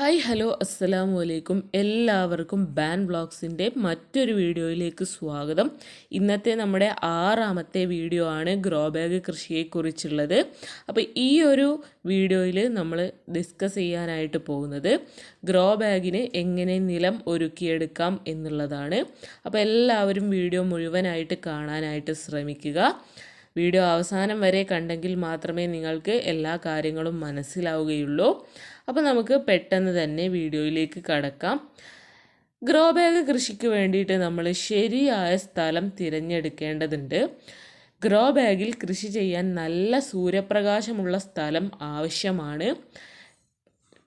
Hi hello അസ്സലാമു അലൈക്കും. എല്ലാവർക്കും ബാൻ ബ്ലോഗ്സിന്റെ മറ്റൊരു വീഡിയോയിലേക്ക് സ്വാഗതം. ഇന്നത്തെ നമ്മുടെ ആറാമത്തെ വീഡിയോ ആണ് ഗ്രോ ബാഗ് കൃഷിയെക്കുറിച്ചുള്ളത്. അപ്പോൾ ഈ ഒരു വീഡിയോയിൽ നമ്മൾ ഡിസ്കസ് ചെയ്യാനായിട്ട് പോകുന്നത് ഗ്രോ ബാഗിന് എങ്ങനെ നിലം ഒരുക്കിയെടുക്കാം എന്നുള്ളതാണ്. അപ്പോൾ എല്ലാവരും വീഡിയോ മുഴുവനായിട്ട് കാണാനായിട്ട് ശ്രമിക്കുക. വീഡിയോ അവസാനം വരെ കണ്ടെങ്കിൽ മാത്രമേ നിങ്ങൾക്ക് എല്ലാ കാര്യങ്ങളും മനസ്സിലാവുകയുള്ളൂ. അപ്പോൾ നമുക്ക് പെട്ടെന്ന് തന്നെ വീഡിയോയിലേക്ക് കടക്കാം. ഗ്രോ ബാഗ് കൃഷിക്ക് വേണ്ടിയിട്ട് നമ്മൾ ശരിയായ സ്ഥലം തിരഞ്ഞെടുക്കേണ്ടതുണ്ട്. ഗ്രോ ബാഗിൽ കൃഷി ചെയ്യാൻ നല്ല സൂര്യപ്രകാശമുള്ള സ്ഥലം ആവശ്യമാണ്.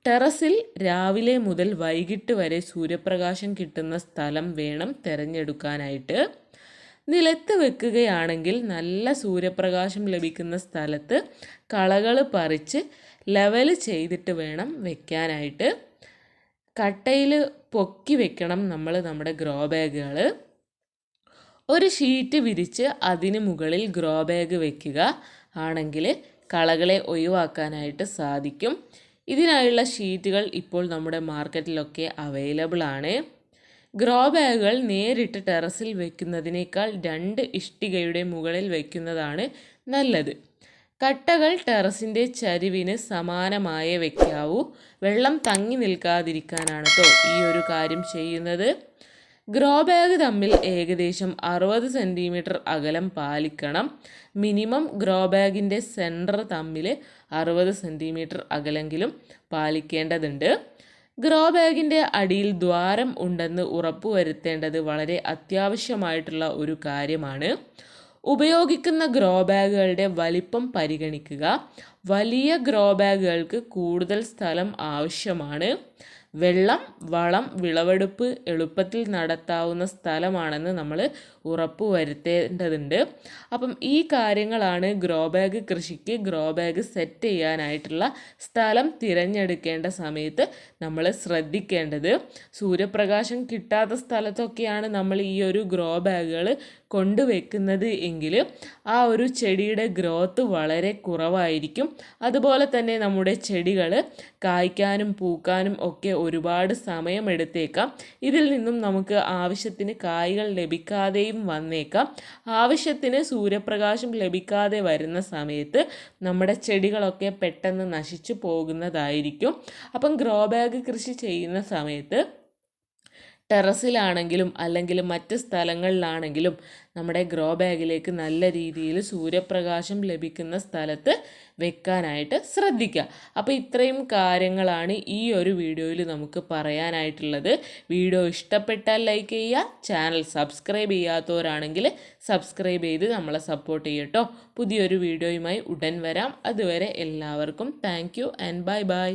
ടെറസിൽ രാവിലെ മുതൽ വൈകിട്ട് വരെ സൂര്യപ്രകാശം കിട്ടുന്ന സ്ഥലം വേണം തിരഞ്ഞെടുക്കാനായിട്ട്. നിലത്ത് വെക്കുകയാണെങ്കിൽ നല്ല സൂര്യപ്രകാശം ലഭിക്കുന്ന സ്ഥലത്ത് കളകൾ പറിച്ച് ലെവൽ ചെയ്തിട്ട് വേണം വെക്കാനായിട്ട്. കട്ടയിൽ പൊക്കി വെക്കണം നമ്മൾ നമ്മുടെ ഗ്രോ ബാഗുകൾ ഒരു ഷീറ്റ് വിരിച്ച് അതിന് മുകളിൽ ഗ്രോ ബാഗ് വെക്കുക ആണെങ്കിൽ കളകളെ ഒഴിവാക്കാനായിട്ട് സാധിക്കും. ഇതിനായുള്ള ഷീറ്റുകൾ ഇപ്പോൾ നമ്മുടെ മാർക്കറ്റിലൊക്കെ അവൈലബിൾ ആണ്. ഗ്രോ ബാഗുകൾ നേരിട്ട് ടെറസിൽ വയ്ക്കുന്നതിനേക്കാൾ രണ്ട് ഇഷ്ടികയുടെ മുകളിൽ വയ്ക്കുന്നതാണ് നല്ലത്. കട്ടകൾ ടെറസിന്റെ ചരിവിന് സമാനമായേ വയ്ക്കാവൂ വെള്ളം തങ്ങി നിൽക്കാതിരിക്കാനാണ് കേട്ടോ ഈ ഒരു കാര്യം ചെയ്യുന്നത്. ഗ്രോ ബാഗ് തമ്മിൽ ഏകദേശം അറുപത് സെന്റിമീറ്റർ അകലം പാലിക്കണം. മിനിമം ഗ്രോ ബാഗിന്റെ സെന്റർ തമ്മിൽ അറുപത് സെന്റിമീറ്റർ അകലെങ്കിലും പാലിക്കേണ്ടതുണ്ട്. ഗ്രോ ബാഗിന്റെ അടിയിൽ ദ്വാരം ഉണ്ടെന്ന് ഉറപ്പുവരുത്തേണ്ടത് വളരെ അത്യാവശ്യമായിട്ടുള്ള ഒരു കാര്യമാണ്. ഉപയോഗിക്കുന്ന ഗ്രോ ബാഗുകളുടെ വലിപ്പം പരിഗണിക്കുക. വലിയ ഗ്രോ ബാഗുകൾക്ക് കൂടുതൽ സ്ഥലം ആവശ്യമാണ്. വെള്ളം വളം വിളവെടുപ്പ് എളുപ്പത്തിൽ നടത്താവുന്ന സ്ഥലമാണെന്ന് നമ്മൾ ഉറപ്പ് വരുത്തേണ്ടതുണ്ട് അപ്പം ഈ കാര്യങ്ങളാണ് ഗ്രോ ബാഗ് കൃഷിക്ക് ഗ്രോ ബാഗ് സെറ്റ് ചെയ്യാനായിട്ടുള്ള സ്ഥലം തിരഞ്ഞെടുക്കേണ്ട സമയത്ത് നമ്മൾ ശ്രദ്ധിക്കേണ്ടത്. സൂര്യപ്രകാശം കിട്ടാത്ത സ്ഥലത്തൊക്കെയാണ് നമ്മൾ ഈ ഒരു ഗ്രോ ബാഗുകൾ കൊണ്ടുവെക്കുന്നത് എങ്കിൽ ആ ഒരു ചെടിയുടെ ഗ്രോത്ത് വളരെ കുറവായിരിക്കും. അതുപോലെ തന്നെ നമ്മുടെ ചെടികൾ കായ്ക്കാനും പൂക്കാനും ഒക്കെ ഒരുപാട് സമയമെടുത്തേക്കാം. ഇതിൽ നിന്നും നമുക്ക് ആവശ്യത്തിന് കായ്കൾ ലഭിക്കാതെയും വന്നേക്കാം. ആവശ്യത്തിന് സൂര്യപ്രകാശം ലഭിക്കാതെ വരുന്ന സമയത്ത് നമ്മുടെ ചെടികളൊക്കെ പെട്ടെന്ന് നശിച്ചു പോകുന്നതായിരിക്കും. അപ്പം ഗ്രോ ബാഗ് കൃഷി ചെയ്യുന്ന സമയത്ത് ടെറസിലാണെങ്കിലും അല്ലെങ്കിൽ മറ്റ് സ്ഥലങ്ങളിലാണെങ്കിലും നമ്മുടെ ഗ്രോ ബാഗിലേക്ക് നല്ല രീതിയിൽ സൂര്യപ്രകാശം ലഭിക്കുന്ന സ്ഥലത്ത് വെക്കാനായിട്ട് ശ്രദ്ധിക്കുക. അപ്പോൾ ഇത്രയും കാര്യങ്ങളാണ് ഈ ഒരു വീഡിയോയിൽ നമുക്ക് പറയാനായിട്ടുള്ളത്. വീഡിയോ ഇഷ്ടപ്പെട്ടാൽ ലൈക്ക് ചെയ്യുക ചാനൽ സബ്സ്ക്രൈബ് ചെയ്യാത്തവരാണെങ്കിൽ സബ്സ്ക്രൈബ് ചെയ്ത് നമ്മളെ സപ്പോർട്ട് ചെയ്യട്ടോ പുതിയൊരു വീഡിയോയുമായി ഉടൻ വരാം. അതുവരെ എല്ലാവർക്കും thank you and bye bye.